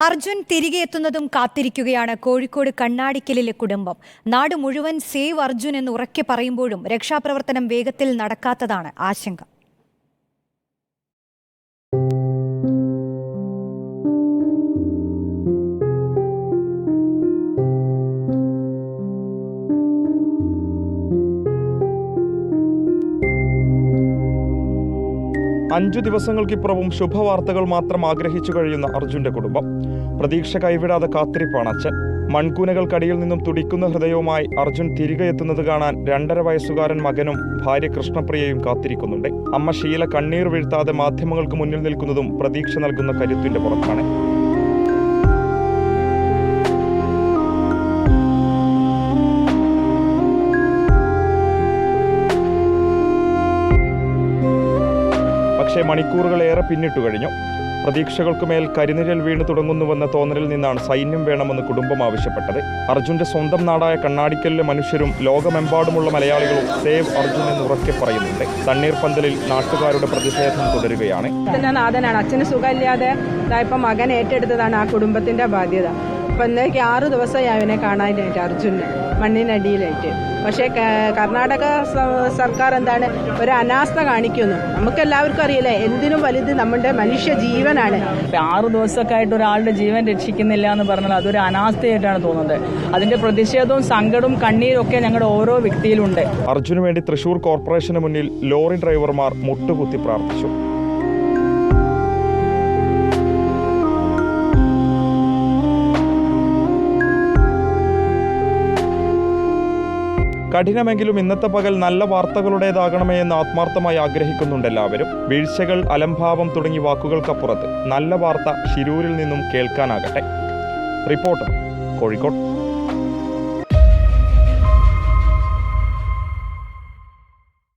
അർജുൻ തിരികെ എത്തുന്നതും കാത്തിരിക്കുകയാണ്. കോഴിക്കോട് കണ്ണാടിക്കലിലെ കുടുംബം. നാട് മുഴുവൻ സേവ് അർജുൻ എന്ന് ഉറക്കെ പറയുമ്പോഴും രക്ഷാപ്രവർത്തനം വേഗത്തിൽ നടക്കാത്തതാണ് ആശങ്ക. അഞ്ചു ദിവസങ്ങൾക്കിപ്പുറവും ശുഭവാർത്തകൾ മാത്രം ആഗ്രഹിച്ചു കഴിയുന്ന അർജുന്റെ കുടുംബം. പ്രതീക്ഷ കൈവിടാതെ കാത്തിരിപ്പാണ് അച്ഛൻ. മൺകൂനകൾക്കടിയിൽ നിന്നും തുടിക്കുന്ന ഹൃദയവുമായി അർജുൻ തിരികെ എത്തുന്നത് കാണാൻ രണ്ടര വയസ്സുകാരൻ മകനും ഭാര്യ കൃഷ്ണപ്രിയയും കാത്തിരിക്കുന്നുണ്ട്. അമ്മ ശീല കണ്ണീർ വീഴ്ത്താതെ മാധ്യമങ്ങൾക്ക് മുന്നിൽ നിൽക്കുന്നതും പ്രതീക്ഷ നൽകുന്ന കരുത്തിന്റെ പുറത്താണ്. പക്ഷേ മണിക്കൂറുകളേറെ പിന്നിട്ടു കഴിഞ്ഞു. പ്രതീക്ഷകൾക്കുമേൽ കരിനിഴൽ വീണു തുടങ്ങുന്നുവെന്ന തോന്നലിൽ നിന്നാണ് സൈന്യം വേണമെന്ന് കുടുംബം ആവശ്യപ്പെട്ടത്. അർജുന്റെ സ്വന്തം നാടായ കണ്ണാടിക്കലിലെ മനുഷ്യരും ലോകമെമ്പാടുമുള്ള മലയാളികളും സേവ് അർജുൻ എന്ന് ഉറക്കെ പറയുന്നുണ്ട്. തണ്ണീർ പന്തലിൽ നാട്ടുകാരുടെ പ്രതിഷേധം തുടരുകയാണ്. അച്ഛന് സുഖമില്ലാതെ ഇപ്പം മകൻ ഏറ്റെടുത്തതാണ് ആ കുടുംബത്തിന്റെ ബാധ്യത. അപ്പം എന്തൊക്കെ ആറ് ദിവസമായി അവനെ കാണാനായിട്ട് അർജുനെ മണ്ണിനടിയിലായിട്ട്. പക്ഷേ കർണാടക സർക്കാർ എന്താണ് ഒരു അനാസ്ഥ കാണിക്കുന്നു. നമുക്ക് എല്ലാവർക്കും അറിയില്ലേ എന്തിനും വലുത് നമ്മുടെ മനുഷ്യ ജീവനാണ്. ആറ് ആറു ദിവസമൊക്കെ ആയിട്ട് ഒരാളുടെ ജീവൻ രക്ഷിക്കുന്നില്ല എന്ന് പറഞ്ഞാൽ അതൊരു അനാസ്ഥയായിട്ടാണ് തോന്നുന്നത്. അതിന്റെ പ്രതിഷേധവും സങ്കടവും കണ്ണീരും ഒക്കെ ഞങ്ങളുടെ ഓരോ വ്യക്തിയിലുണ്ട്. അർജുനു വേണ്ടി തൃശൂർ കോർപ്പറേഷന് മുന്നിൽ ലോറി ഡ്രൈവർമാർ മുട്ടുകുത്തി പ്രാർത്ഥിച്ചു. കഠിനമെങ്കിലും ഇന്നത്തെ പകൽ നല്ല വാർത്തകളുടേതാകണമേ എന്ന് ആത്മാർത്ഥമായി ആഗ്രഹിക്കുന്നുണ്ട് എല്ലാവരും. വീഴ്ചകൾ അലംഭാവം തുടങ്ങി വാക്കുകൾക്കപ്പുറത്ത് നല്ല വാർത്ത ശിരൂരിൽ നിന്നും കേൾക്കാനാകട്ടെ. റിപ്പോർട്ടർ കോഴിക്കോട്.